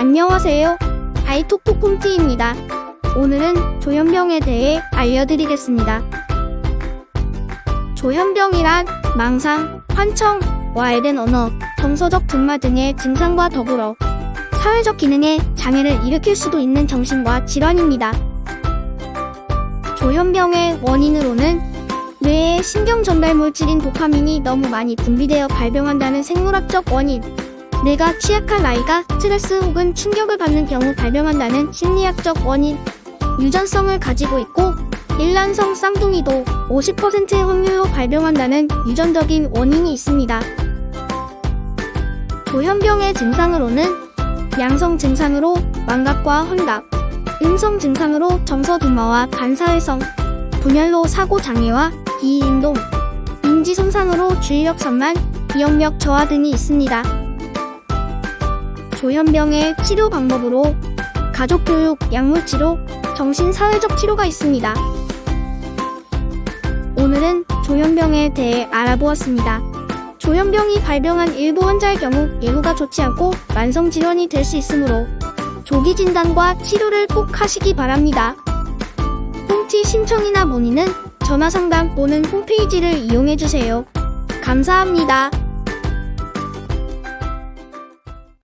안녕하세요. 아이톡톡 홈티입니다. 오늘은 조현병에 대해 알려드리겠습니다. 조현병이란 망상, 환청, 와해된 언어, 정서적 분마 등의 증상과 더불어 사회적 기능에 장애를 일으킬 수도 있는 정신과 질환입니다. 조현병의 원인으로는 뇌의 신경 전달 물질인 도파민이 너무 많이 분비되어 발병한다는 생물학적 원인, 뇌가 취약한 아이가 스트레스 혹은 충격을 받는 경우 발병한다는 심리학적 원인, 유전성을 가지고 있고 일란성 쌍둥이도 50%의 확률로 발병한다는 유전적인 원인이 있습니다. 조현병의 증상으로는 양성 증상으로 망각과 환각, 음성 증상으로 정서둔마와 반사회성, 분열로 사고장애와 비인동, 인지손상으로 주의력 산만, 기억력 저하 등이 있습니다. 조현병의 치료 방법으로 가족교육, 약물치료, 정신사회적 치료가 있습니다. 오늘은 조현병에 대해 알아보았습니다. 조현병이 발병한 일부 환자의 경우 예후가 좋지 않고 만성질환이 될 수 있으므로 조기 진단과 치료를 꼭 하시기 바랍니다. 홈티 신청이나 문의는 전화 상담 또는 홈페이지를 이용해 주세요. 감사합니다.